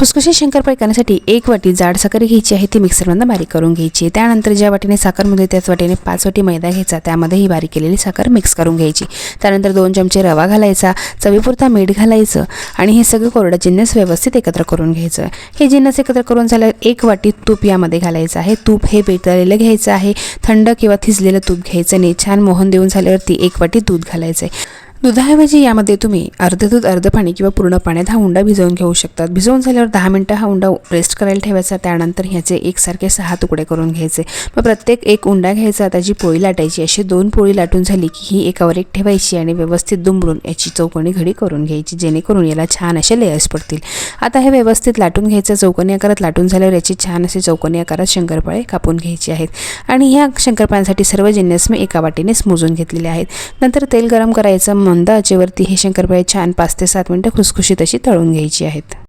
खुसखुशी शंकरपाळी करण्यासाठी एक वाटी जाड साखर घ्यायची आहे. ती मिक्सरमधून बारीक करून घ्यायची. त्यानंतर ज्या वाटीने साखरमध्ये त्याच वाटीने पाच वाटी मैदा घ्यायचा. त्यामध्ये ही बारीक केलेली साखर मिक्स करून घ्यायची. त्यानंतर दोन चमचे रवा घालायचा चवीपुरता मीठ घालायचं आणि हे सगळं कोरडं जिन्नस व्यवस्थित एकत्र करून घ्यायचं. हे जिन्नस एकत्र करून झाल्यावर एक वाटी तूप यामध्ये घालायचं आहे. तूप हे पेटलेलं घ्यायचं आहे. थंड किंवा थिजलेलं तूप घ्यायचं नाही. छान मोहन देऊन झाल्यावरती एक वाटी दूध घालायचं आहे दुधाऐवजी यामध्ये तुम्ही अर्ध दूध अर्ध पाणी किंवा पूर्ण पाण्यात हा उंडा भिजवून घेऊ शकतात. भिजवून झाल्यावर दहा मिनटं हा उंडा रेस्ट करायला ठेवायचा त्यानंतर ह्याचे एकसारखे सहा तुकडे करून घ्यायचे. मग प्रत्येक एक उंडा घ्यायचा त्याची पोळी लाटायची अशी दोन पोळी लाटून झाली की ही एकावर एक ठेवायची आणि व्यवस्थित दुमडून याची चौकोनी घडी करून घ्यायची जेणेकरून याला छान असे लेयर्स पडतील. आता हे व्यवस्थित लाटून घ्यायचं चौकोनी आकारात लाटून झाल्यावर याची छान असे चौकोनी आकारात शंकरपाळे कापून घ्यायची आहेत. आणि ह्या शंकरपाळ्यांसाठी सर्व जिन्नस मी एका वाटीनेच मोजून घेतलेले आहेत. नंतर तेल गरम करायचं मंद आचेवरती हे शंकरपाळे छान पाच ते सात मिनटं खुसखुशीत अशी तळून घ्यायची आहेत.